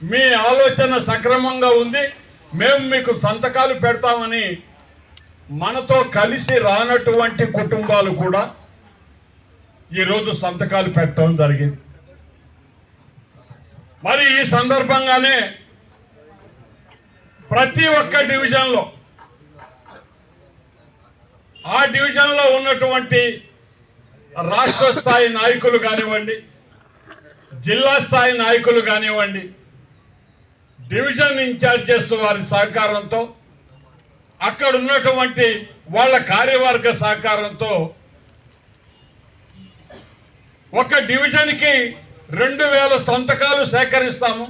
మీ ఆలోచన సక్రమంగా ఉంది మేము మీకు సంతకాలు పెడతామని మనతో కలిసి రానటువంటి కుటుంబాలు కూడా ఈరోజు సంతకాలు పెట్టడం జరిగింది. మరి ఈ సందర్భంగానే ప్రతి ఒక్క డివిజన్లో ఆ డివిజన్లో ఉన్నటువంటి రాష్ట్ర స్థాయి నాయకులు కానివ్వండి జిల్లా స్థాయి నాయకులు కానివ్వండి డివిజన్ ఇన్ఛార్జెస్ వారి సహకారంతో అక్కడ ఉన్నటువంటి వాళ్ళ కార్యవర్గ సహకారంతో ఒక డివిజన్కి రెండు వేల సంతకాలు సేకరిస్తాము.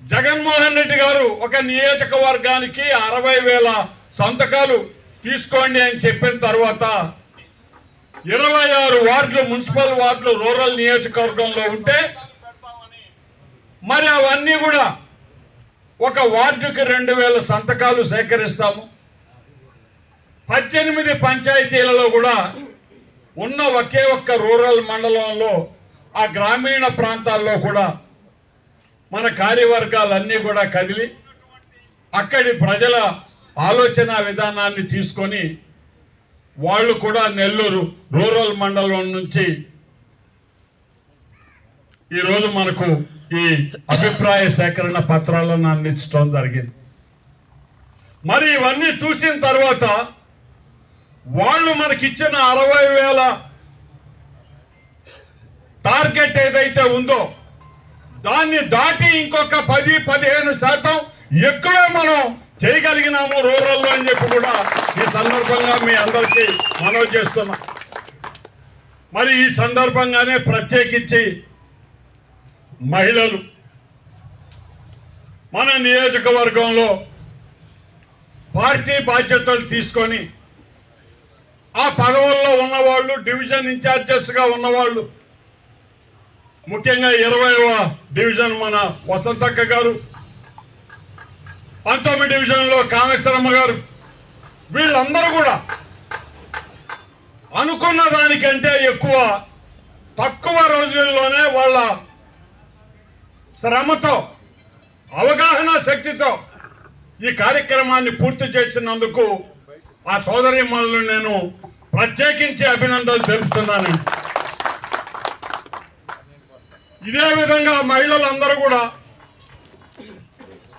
జగన్మోహన్ రెడ్డి గారు ఒక నియోజకవర్గానికి అరవై వేల సంతకాలు తీసుకోండి అని చెప్పిన తర్వాత ఇరవై ఆరు వార్డులు మున్సిపల్ వార్డులు రూరల్ నియోజకవర్గంలో ఉంటే మరి అవన్నీ కూడా ఒక వార్డుకి రెండు వేల సంతకాలు సేకరిస్తాము. పద్దెనిమిది పంచాయతీలలో కూడా ఉన్న ఒకే ఒక్క రూరల్ మండలంలో ఆ గ్రామీణ ప్రాంతాల్లో కూడా మన కార్యవర్గాలన్నీ కూడా కదిలి అక్కడి ప్రజల ఆలోచన విధానాన్ని తీసుకొని వాళ్ళు కూడా నెల్లూరు రూరల్ మండలం నుంచి ఈరోజు మనకు ఈ అభిప్రాయ సేకరణ పత్రాలను అందించడం జరిగింది. మరి ఇవన్నీ చూసిన తర్వాత వాళ్ళు మనకిచ్చిన అరవై వేల టార్గెట్ ఏదైతే ఉందో దాన్ని దాటి ఇంకొక పది పదిహేను శాతం ఎక్కువే మనం చేయగలిగినాము రూరల్లో అని చెప్పి కూడా ఈ సందర్భంగా మీ అందరికీ మనవి చేస్తున్నా. మరి ఈ సందర్భంగానే ప్రత్యేకించి మహిళలు మన నియోజకవర్గంలో పార్టీ బాధ్యతలు తీసుకొని ఆ పదవుల్లో ఉన్నవాళ్ళు డివిజన్ ఇన్ఛార్జెస్గా ఉన్నవాళ్ళు ముఖ్యంగా ఇరవైవ డివిజన్ మన వసంతక్క గారు పంతొమ్మిది డివిజన్లో కామేశ్వరమ్మ గారు వీళ్ళందరూ కూడా అనుకున్న దానికంటే ఎక్కువ తక్కువ రోజుల్లోనే వాళ్ళ శ్రమతో అవగాహన శక్తితో ఈ కార్యక్రమాన్ని పూర్తి చేసినందుకు ఆ సోదరి నేను ప్రత్యేకించి అభినందనలు తెలుపుతున్నాను. ఇదే విధంగా మహిళలందరూ కూడా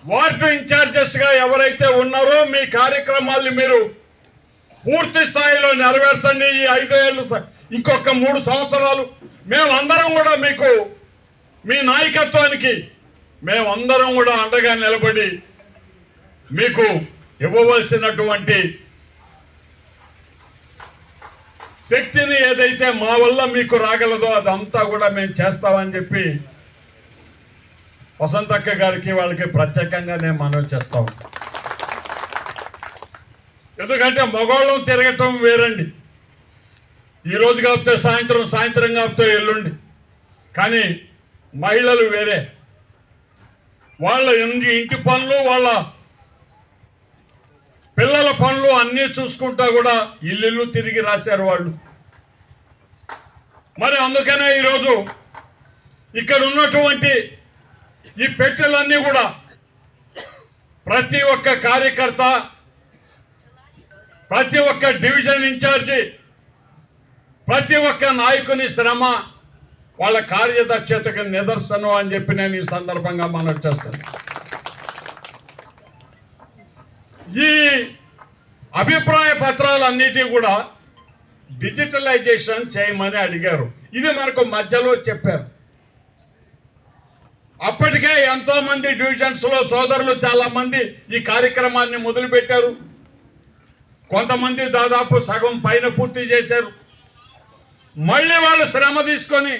వార్డు ఇన్ఛార్జెస్గా ఎవరైతే ఉన్నారో మీ కార్యక్రమాల్ని మీరు పూర్తి స్థాయిలో నెరవేర్చండి. ఈ ఐదేళ్ళు ఏళ్ళు ఇంకొక మూడు సంవత్సరాలు మేమందరం కూడా మీకు మీ నాయకత్వానికి మేమందరం కూడా అండగా నిలబడి మీకు ఇవ్వవలసినటువంటి శక్తిని ఏదైతే మా వల్ల మీకు రాగలదో అదంతా కూడా మేము చేస్తామని చెప్పి వసంతక్క గారికి వాళ్ళకి ప్రత్యేకంగా నేను మనవి చేస్తాం ఎందుకంటే మగవాళ్ళం తిరగటం వేరండి. ఈ రోజు సాయంత్రం సాయంత్రం కాపితే ఎల్లుండి. కానీ మహిళలు వేరే. వాళ్ళ ఇంటి ఇంటి పనులు వాళ్ళ పిల్లల పనులు అన్నీ చూసుకుంటా కూడా ఇల్లు తిరిగి రాశారు వాళ్ళు. మరి అందుకనే ఈరోజు ఇక్కడ ఉన్నటువంటి ఈ పెట్టెలన్నీ కూడా ప్రతి ఒక్క కార్యకర్త ప్రతి ఒక్క డివిజన్ ఇన్ఛార్జి ప్రతి ఒక్క నాయకుని శ్రమ వాళ్ళ కార్యదక్షతకు నిదర్శనం అని చెప్పి నేను ఈ సందర్భంగా మనం చేస్తాను. ఈ అభిప్రాయ పత్రాలన్నిటి కూడా డిజిటలైజేషన్ చేయమని అడిగారు. ఇది మనకు మధ్యలో చెప్పారు. అప్పటికే ఎంతో మంది డివిజన్స్లో సోదరులు చాలా మంది ఈ కార్యక్రమాన్ని మొదలుపెట్టారు. కొంతమంది దాదాపు సగం పైన పూర్తి చేశారు. మళ్ళీ వాళ్ళు శ్రమ తీసుకొని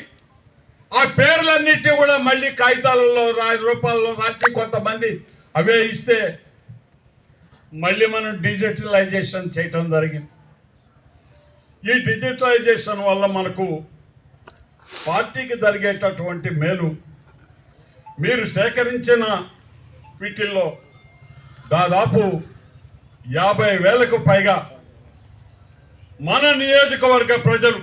ఆ పేర్లన్నిటి కూడా మళ్ళీ కాగితాలలో రూపాల్లో రాసి కొంతమంది అవే ఇస్తే మళ్ళీ మనం డిజిటలైజేషన్ చేయటం జరిగింది. ఈ డిజిటలైజేషన్ వల్ల మనకు పార్టీకి జరిగేటటువంటి మేలు మీరు సేకరించిన వీటిల్లో దాదాపు యాభై వేలకు పైగా మన నియోజకవర్గ ప్రజలు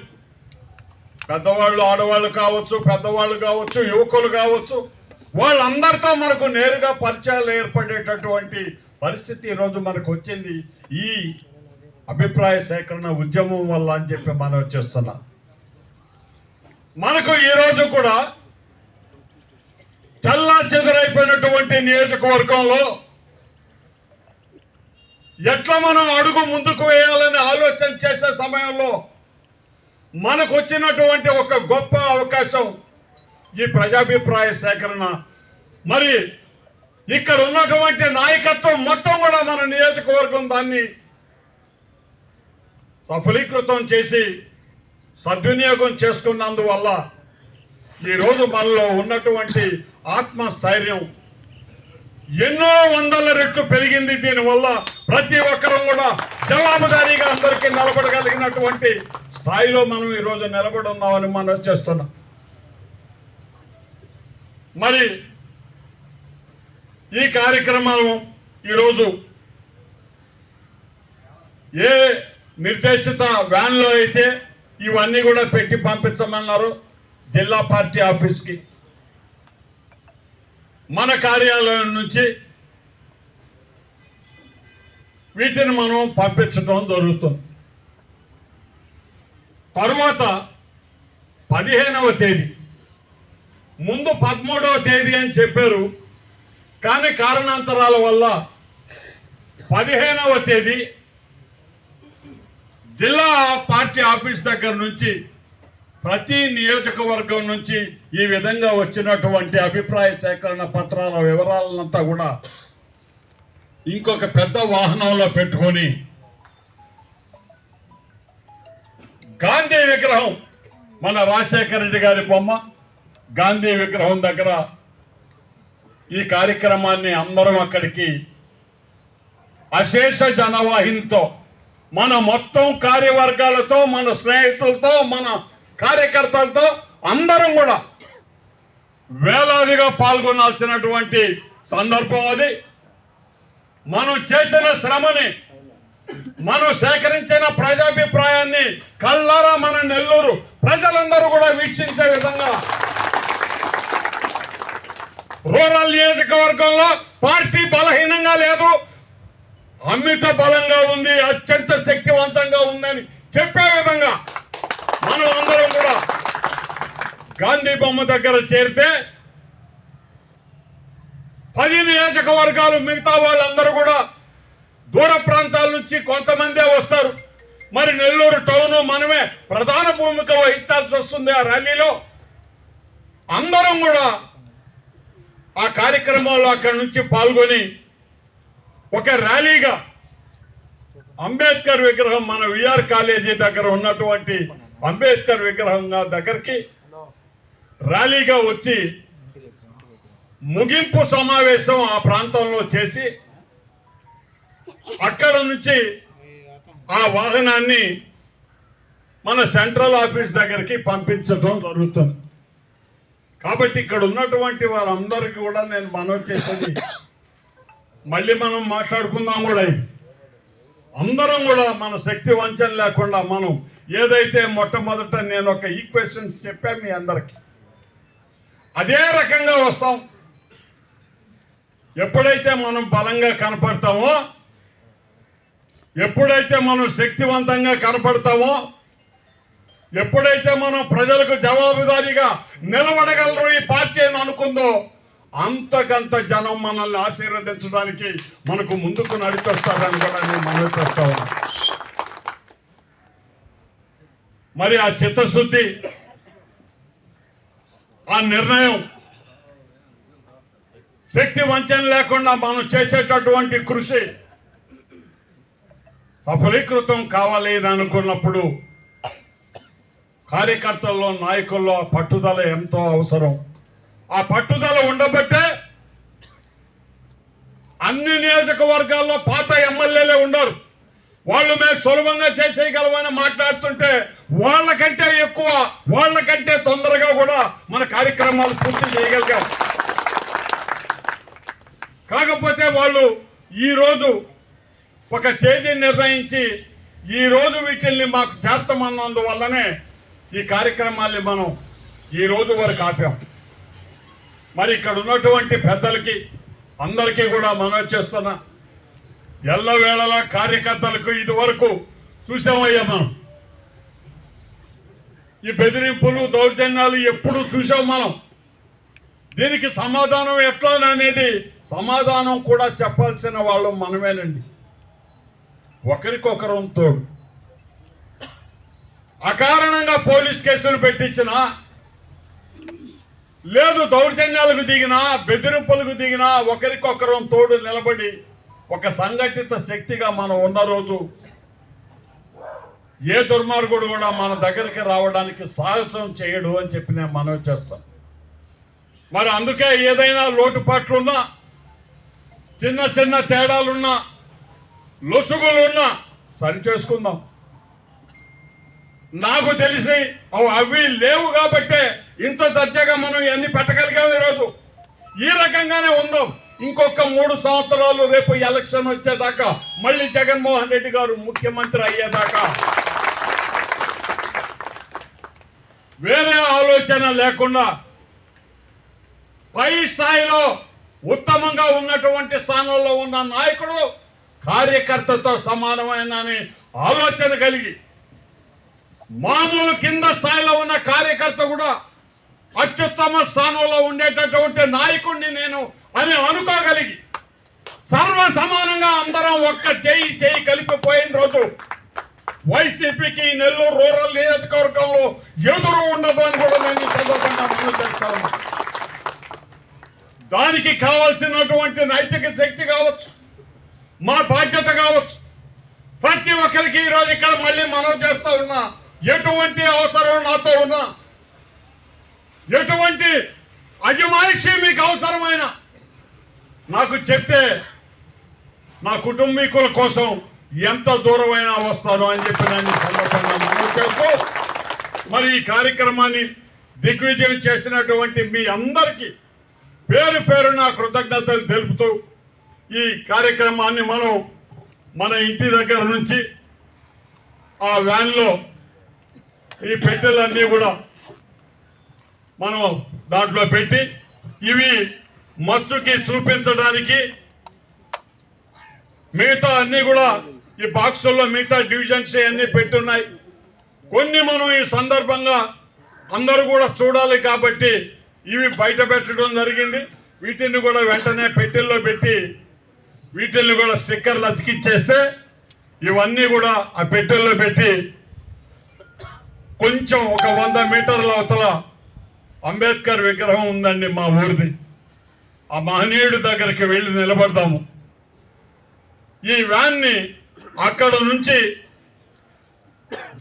పెద్దవాళ్ళు ఆడవాళ్ళు కావచ్చు పెద్దవాళ్ళు కావచ్చు యువకులు కావచ్చు వాళ్ళందరితో మనకు నేరుగా పరిచయాలు ఏర్పడేటటువంటి పరిస్థితి ఈరోజు మనకు వచ్చింది. ఈ అభిప్రాయ సేకరణ ఉద్యమం వల్ల అని చెప్పి మనం చేస్తున్నాం. మనకు ఈరోజు కూడా చల్లా చెదరైపోయినటువంటి నియోజకవర్గంలో ఎట్లా మనం అడుగు ముందుకు వేయాలని ఆలోచన చేసే సమయంలో మనకు వచ్చినటువంటి ఒక గొప్ప అవకాశం ఈ ప్రజాభిప్రాయ సేకరణ. మరి ఇక్కడ ఉన్నటువంటి నాయకత్వం మొత్తం కూడా మన నియోజకవర్గం దాన్ని సఫలీకృతం చేసి సద్వినియోగం చేసుకున్నందువల్ల ఈరోజు మనలో ఉన్నటువంటి ఆత్మస్థైర్యం ఎన్నో వందల రెట్లు పెరిగింది దీనివల్ల ప్రతి ఒక్కరూ కూడా జవాబుదారీగా అందరికీ నిలబడగలిగినటువంటి స్థాయిలో మనం ఈరోజు నిలబడున్నామని మనం చేస్తున్నాం మరి ఈ కార్యక్రమం ఈరోజు ఏ నిర్దేశిత వ్యాన్లో అయితే ఇవన్నీ కూడా పెట్టి పంపించమన్నారు. జిల్లా పార్టీ ఆఫీస్కి. మన కార్యాలయం నుంచి వీటిని మనం పంపించడం జరుగుతుంది. తరువాత పదిహేనవ తేదీ. ముందు పదమూడవ తేదీ అని చెప్పారు. కానీ కారణాంతరాల వల్ల పదిహేనవ తేదీ జిల్లా పార్టీ ఆఫీస్ దగ్గర నుంచి ప్రతి నియోజకవర్గం నుంచి ఈ విధంగా వచ్చినటువంటి అభిప్రాయ సేకరణ పత్రాల వివరాలంతా కూడా ఇంకొక పెద్ద వాహనంలో పెట్టుకొని గాంధీ విగ్రహం మన రాజశేఖర రెడ్డి గారి బొమ్మ గాంధీ విగ్రహం దగ్గర ఈ కార్యక్రమాన్ని అందరం అక్కడికి అశేష జనవాహినితో మన మొత్తం కార్యవర్గాలతో మన స్నేహితులతో మన కార్యకర్తలతో అందరం కూడా వేలాదిగా పాల్గొనాల్సినటువంటి సందర్భం అది. మనం చేసిన శ్రమని మనం సేకరించిన ప్రజాభిప్రాయాన్ని కళ్ళారా మన నెల్లూరు ప్రజలందరూ కూడా వీక్షించే విధంగా రూరల్ నియోజకవర్గంలో పార్టీ బలహీనంగా లేదు. అమిత బలంగా ఉంది అత్యంత శక్తివంతంగా ఉందని చెప్పే విధంగా మనం అందరం కూడా గాంధీ బొమ్మ దగ్గర చేరితే పది నియోజకవర్గాలు మిగతా వాళ్ళందరూ కూడా దూర ప్రాంతాల నుంచి కొంతమందే వస్తారు. మరి నెల్లూరు టౌన్ మనమే ప్రధాన భూమిక వహించాల్సి వస్తుంది ఆ ర్యాలీలో. అందరం కూడా ఆ కార్యక్రమంలో అక్కడి నుంచి పాల్గొని ఒక ర్యాలీగా అంబేద్కర్ విగ్రహం మన విఆర్ కాలేజీ దగ్గర ఉన్నటువంటి అంబేద్కర్ విగ్రహంగా దగ్గరికి ర్యాలీగా వచ్చి ముగింపు సమావేశం ఆ ప్రాంతంలో చేసి అక్కడ నుంచి ఆ వాహనాన్ని మన సెంట్రల్ ఆఫీస్ దగ్గరికి పంపించడం జరుగుతుంది. కాబట్టి ఇక్కడ ఉన్నటువంటి వారందరికీ కూడా నేను మనవి చేసేది మళ్ళీ మనం మాట్లాడుకుందాం కూడా. అందరం కూడా మన శక్తి వంచన లేకుండా మనం ఏదైతే మొట్టమొదట నేను ఒక ఈక్వేషన్స్ చెప్పాను మీ అందరికి అదే రకంగా వస్తాం. ఎప్పుడైతే మనం బలంగా కనపడతామో ఎప్పుడైతే మనం శక్తివంతంగా కనపడతామో ఎప్పుడైతే మనం ప్రజలకు జవాబుదారీగా నిలబడగలరు ఈ పార్టీ అని అనుకుందో అంతకంత జనం మనల్ని ఆశీర్వదించడానికి మనకు ముందుకు నడిచొస్తారని కూడా నేను మనవి చేస్తా మరి ఆ చిత్తశుద్ధి ఆ నిర్ణయం శక్తి వంచన లేకుండా మనం చేసేటటువంటి కృషి సఫలీకృతం కావాలి అని అనుకున్నప్పుడు కార్యకర్తల్లో నాయకుల్లో పట్టుదల ఎంతో అవసరం. ఆ పట్టుదల ఉండబట్టే అన్ని నియోజకవర్గాల్లో పాత ఎమ్మెల్యేలే ఉండరు. వాళ్ళు మేము సులభంగా చేసేయగలమని మాట్లాడుతుంటే వాళ్ళకంటే ఎక్కువ వాళ్ళకంటే తొందరగా కూడా మన కార్యక్రమాలు పూర్తి చేయగలిగాం. కాకపోతే వాళ్ళు ఈరోజు ఒక తేదీ నిర్ణయించి ఈ రోజు వీటిల్ని మాకు చేస్తామన్నందువల్లనే ఈ కార్యక్రమాల్ని మనం ఈ రోజు వరకు ఆపాం. మరి ఇక్కడ ఉన్నటువంటి పెద్దలకి అందరికీ కూడా మనం చేస్తున్నా. ఎల్లవేళలా కార్యకర్తలకు ఇది వరకు చూసామయ్యా మనం. ఈ బెదిరింపులు దౌర్జన్యాలు ఎప్పుడు చూసాం మనం. దీనికి సమాధానం ఎట్లా అనేది సమాధానం కూడా చెప్పాల్సిన వాళ్ళు మనమేనండి. ఒకరికొకరం తోడు. అకారణంగా పోలీస్ కేసులు పెట్టించిన లేదు దౌర్జన్యాలకు దిగినా బెదిరింపులకు దిగినా ఒకరికొకరం తోడు నిలబడి ఒక సంఘటిత శక్తిగా మనం ఉన్న రోజు ఏ దుర్మార్గుడు కూడా మన దగ్గరికి రావడానికి సాహసం చేయడు అని చెప్పి నేను మనవి చేస్తాను. మరి అందుకే ఏదైనా లోటుపాట్లున్నా చిన్న చిన్న తేడాలున్నా లొసుగులున్నా సరి చేసుకుందాం. నాకు తెలిసి అవి అవి లేవు కాబట్టే ఇంత దర్జాగా మనం ఇవన్నీ పెట్టగలిగాం ఈరోజు. ఈ రకంగానే ఉందాం. ఇంకొక మూడు సంవత్సరాలు రేపు ఎలక్షన్ వచ్చేదాకా మళ్ళీ జగన్మోహన్ రెడ్డి గారు ముఖ్యమంత్రి అయ్యేదాకా. వేరే ఆలోచన లేకుండా పై స్థాయిలో ఉత్తమంగా ఉన్నటువంటి స్థానంలో ఉన్న నాయకుడు కార్యకర్తతో సమానమైన ఆలోచన కలిగి మామూలు కింద స్థాయిలో ఉన్న కార్యకర్త కూడా అత్యుత్తమ స్థానంలో ఉండేటటువంటి నాయకుడిని నేను అని అనుకోగలిగి సర్వ సమానంగా అందరం ఒక్క చేయి చేయి కలిపిపోయిన రోజు వైసీపీకి నెల్లూరు రూరల్ నియోజకవర్గంలో ఎదురు ఉండదు అని కూడా నేను సందర్భంగా మనం దానికి కావాల్సినటువంటి నైతిక శక్తి కావచ్చు మా బాధ్యత కావచ్చు. ప్రతి ఒక్కరికి ఈరోజు ఇక్కడ మళ్ళీ మనం చేస్తూ ఉన్నా ఎటువంటి అవసరం నాతో ఉన్నా ఎటువంటి అజమాయిషి మీకు అవసరమైన నాకు చెప్తే నా కుటుంబీకుల కోసం ఎంత దూరమైనా వస్తాను అని చెప్పి నేను సందర్భంగా చేస్తూ మరి ఈ కార్యక్రమాన్ని దిగ్విజయం చేసినటువంటి మీ అందరికీ పేరు పేరు నా కృతజ్ఞతలు తెలుపుతూ ఈ కార్యక్రమాన్ని మనం మన ఇంటి దగ్గర నుంచి ఆ వ్యాన్లో ఈ పెట్టెలన్నీ కూడా మనం దాంట్లో పెట్టి ఇవి మచ్చుకి చూపించడానికి మిగతా అన్ని కూడా ఈ బాక్సుల్లో మిగతా డివిజన్స్ అన్ని పెట్టున్నాయి. కొన్ని మనం ఈ సందర్భంగా అందరూ కూడా చూడాలి కాబట్టి ఇవి బయట పెట్టడం జరిగింది. వీటిని కూడా వెంటనే పెట్టెల్లో పెట్టి వీటిల్ని కూడా స్టిక్కర్లు అతికిచ్చేస్తే ఇవన్నీ కూడా ఆ పెట్టెల్లో పెట్టి కొంచెం ఒక వంద మీటర్ల అవతల అంబేద్కర్ విగ్రహం ఉందండి మా ఊరిది. ఆ మహనీయుడి దగ్గరికి వెళ్ళి నిలబడతాము. ఈ వ్యాన్ని అక్కడ నుంచి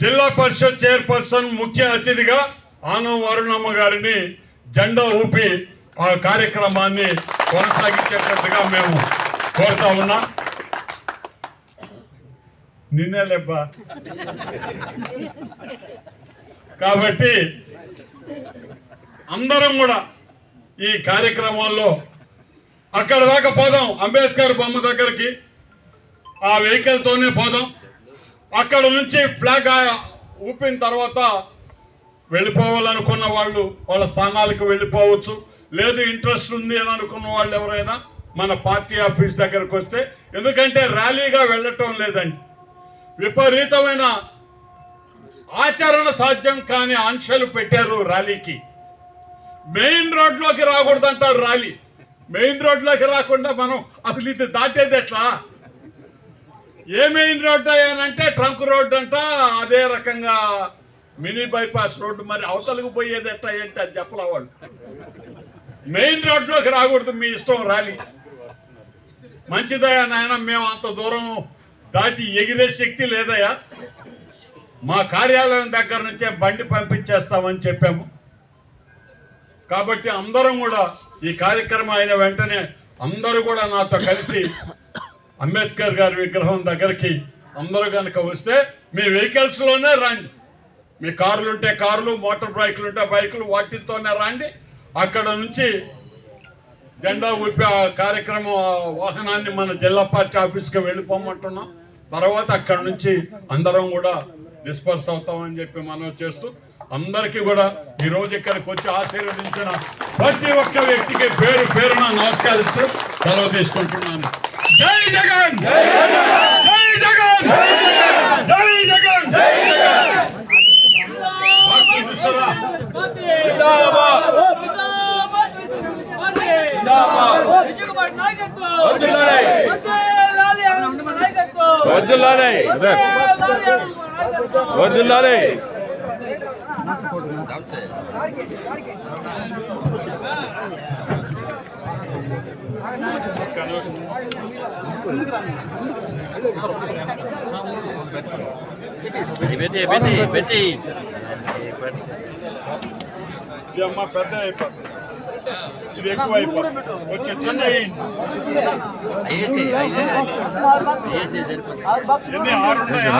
జిల్లా పరిషత్ చైర్పర్సన్ ముఖ్య అతిథిగా ఆనం వరుణమ్మ గారిని జెండా ఊపి ఆ కార్యక్రమాన్ని కొనసాగించేటట్టుగా మేము కోరుతా ఉన్నాం. నిన్నే లెబ్బా. కాబట్టి అందరం కూడా ఈ కార్యక్రమాల్లో అక్కడ దాకా పోదాం. అంబేద్కర్ బొమ్మ దగ్గరికి. ఆ వెహికల్ తోనే పోదాం. అక్కడ నుంచి ఫ్లాగ్ ఊపిన తర్వాత వెళ్ళిపోవాలనుకున్న వాళ్ళు వాళ్ళ స్థానాలకు వెళ్ళిపోవచ్చు. లేదు ఇంట్రెస్ట్ ఉంది అని అనుకున్న వాళ్ళు ఎవరైనా మన పార్టీ ఆఫీస్ దగ్గరకు వస్తే ఎందుకంటే ర్యాలీగా వెళ్ళటం లేదండి. విపరీతమైన ఆచరణ సాధ్యం కాని ఆంక్షలు పెట్టారు ర్యాలీకి. మెయిన్ రోడ్లోకి రాకూడదంటారు ర్యాలీ. మెయిన్ రోడ్లోకి రాకుండా మనం అసలు ఇది దాటేది ఎట్లా? ఏ మెయిన్ రోడ్ అంటే ట్రంక్ రోడ్ అంట అదే రకంగా మినీ బైపాస్ రోడ్డు మరి అవతలకు పోయేది ఎట్లా ఏంటి అది చెప్పలే వాళ్ళు? మెయిన్ రోడ్లోకి రాకూడదు మీ ఇష్టం రాలి. మంచిదయ్యా నాయన మేము అంత దూరం దాటి ఎగిరే శక్తి లేదయ్యా. మా కార్యాలయం దగ్గర నుంచే బండి పంపించేస్తామని చెప్పాము. కాబట్టి అందరం కూడా ఈ కార్యక్రమం అయిన వెంటనే అందరూ కూడా నాతో కలిసి అంబేద్కర్ గారి విగ్రహం దగ్గరికి అందరూ కనుక వస్తే మీ వెహికల్స్లోనే రండి. మీ కార్లు ఉంటే కార్లు మోటార్ బైకులు ఉంటే బైకులు వాటితోనే రండి. అక్కడ నుంచి జెండా ఊపి ఆ కార్యక్రమం వాహనాన్ని మన జిల్లా పార్టీ ఆఫీస్కి వెళ్ళిపోమంటున్నాం. తర్వాత అక్కడ నుంచి అందరం కూడా డిస్పర్స్ అవుతామని చెప్పి మనం చేస్తూ అందరికీ కూడా ఈ రోజు ఇక్కడికి వచ్చి ఆశీర్వదించిన ప్రతి ఒక్క వ్యక్తికి పేరు పేరున నమస్కరిస్తూ సెలవు తీసుకుంటున్నాను జై జగన్ జై జగన్ జై జగన్ బాక్స్ చూపిస్తారా? వర్దిల్లాలి వర్దిల్లాలి పెట్టి పెట్టి పెట్టి ఇది అమ్మ పెద్ద అయిపోతుంది ఇది ఎక్కువ అయిపోతుంది కొంచెం చిన్న ఎన్ని? ఆరు ఉన్నాయా?